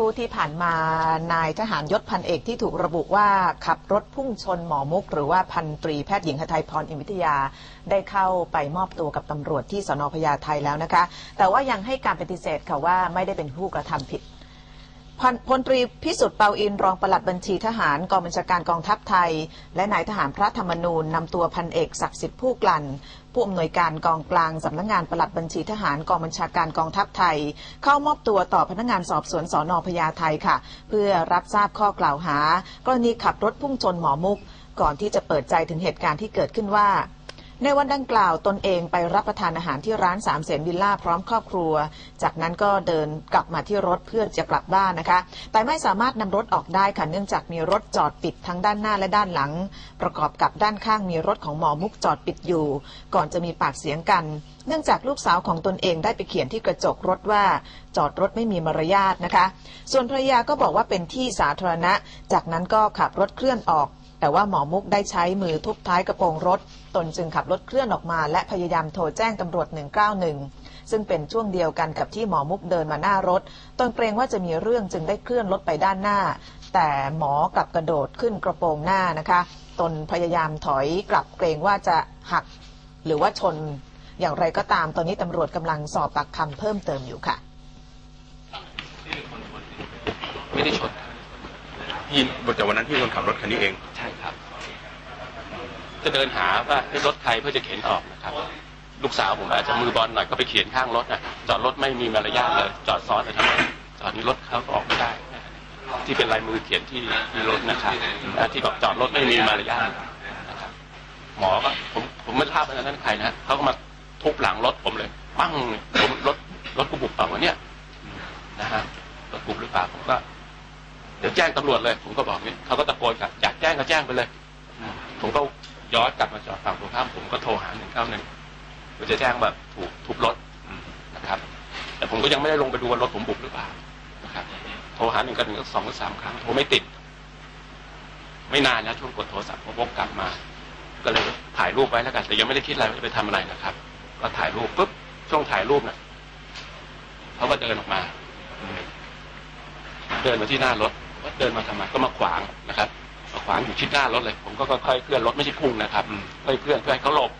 รู่ที่ผ่านมานายทหารยศพันเอกที่ถูกระบุว่าขับรถพุ่งชนหมอมุก หรือว่าพันตรีแพทย์หญิงหทัยพรอิมวิทยา ได้เข้าไปมอบตัวกับตำรวจที่สนพญาไทแล้วนะคะ แต่ว่ายังให้การปฏิเสธค่ะว่าไม่ได้เป็นผู้กระทำผิด พันพลตรีพิสุทธิ์เปาอินรองปลัดบัญชีทหารกองบัญชาการกองทัพไทย และนายทหารพระธรรมนูญนำตัวพันเอกศักดิ์สิทธิ์ผู้กลั่นผู้อำนวยการกองกลางสำนักงานปลัดบัญชีทหารกองบัญชาการกองทัพไทย เข้ามอบตัวต่อพนักงานสอบสวนสอนอพญาไทค่ะ เพื่อรับทราบข้อกล่าวหา กรณีขับรถพุ่งชนหมอมุก ก่อนที่จะเปิดใจถึงเหตุการณ์ที่เกิดขึ้นว่า ในวันดังกล่าวตนเองไปรับประทานอาหารที่ร้านสามเสนวิลล่าพร้อมครอบครัว จากนั้นก็เดินกลับมาที่รถเพื่อจะกลับบ้านนะคะ แต่ไม่สามารถนำรถออกได้ค่ะเนื่องจากมีรถจอดปิดทั้งด้านหน้าและด้านหลัง ประกอบกับด้านข้างมีรถของหมอมุกจอดปิดอยู่ ก่อนจะมีปากเสียงกัน เนื่องจากลูกสาวของตนเองได้ไปเขียนที่กระจกรถว่าจอดรถไม่มีมารยาทนะคะ ส่วนภรรยาก็บอกว่าเป็นที่สาธารณะ จากนั้นก็ขับรถเคลื่อนออก แต่ว่าหมอมุกได้ใช้มือทุบท้ายกระโปรงรถ ตนจึงขับรถเคลื่อนออกมา และพยายามโทรแจ้งตำรวจ 191 ซึ่งเป็นช่วงเดียวกันกับที่หมอมุกเดินมาหน้ารถ ตนเกรงว่าจะมีเรื่องจึงได้เคลื่อนรถไปด้านหน้า แต่หมอกลับกระโดดขึ้นกระโปรงหน้านะคะ ตนพยายามถอยกลับเกรงว่าจะหักหรือว่าชน อย่างไรก็ตามตอนนี้ตำรวจกำลังสอบปากคำเพิ่มเติมอยู่ค่ะ ไม่ได้ชนพี่แต่วันนั้นพี่คนขับรถคันนี้เอง ใช่ครับจะเดินหาว่าเอ๊ะรถใครเพื่อจะเข็นออกนะครับ ลูกสาวผมอาจจะมือบอลหน่อยก็ไปเขียนข้างรถนะจอดรถไม่มีมารยาทเลย จอดซ้อนไปทำไมจอดนี้รถเขาออกไม่ได้ ที่เป็นลายมือเขียนที่ที่รถนะครับที่บอกจอดรถไม่มีมารยาทนะครับหมอก็ผมผมไม่ทราบว่านั้นใครนะเขาก็มาทุบหลังรถผมเลยปั้งผมรถรถกูบุกเปล่าวะเนี่ยนะฮะรถบุกหรือเปล่าผมก็เดี๋ยวแจ้งตำรวจเลย ผมก็บอกนี่เขาก็ตะโกนกลับอยากแจ้งก็แจ้งไปเลย ผมก็ ย้อนกลับมาจอดฝั่งตรงข้ามผมก็โทรหาหนึ่งเก้าหนึ่งจะแจ้งแบบถูกทุบรถนะครับ แต่ผมก็ยังไม่ได้ลงไปดูว่ารถผมบุกหรือเปล่านะครับโทรหาหนึ่งกับหนึ่งก็สองหรือสามครั้งโทรไม่ติด ไม่นานนะช่วงกดโทรศัพท์ผมวกกลับมา ก็เลยถ่ายรูปไว้แล้วกัน แต่ยังไม่ได้คิดอะไรว่าจะไปทำอะไรนะครับ ก็ถ่ายรูปปุ๊บช่วงถ่ายรูปน่ะเขาก็เดินออกมา เดินมาที่หน้ารถว่าเดินมาทำไมก็มาขวางนะครับ ขวางอยู่ชิดหน้ารถเลย ผมก็ค่อยๆเคลื่อนรถไม่ใช่พุ่งนะครับอืมค่อยๆเคลื่อนเพื่อให้เขาหลบ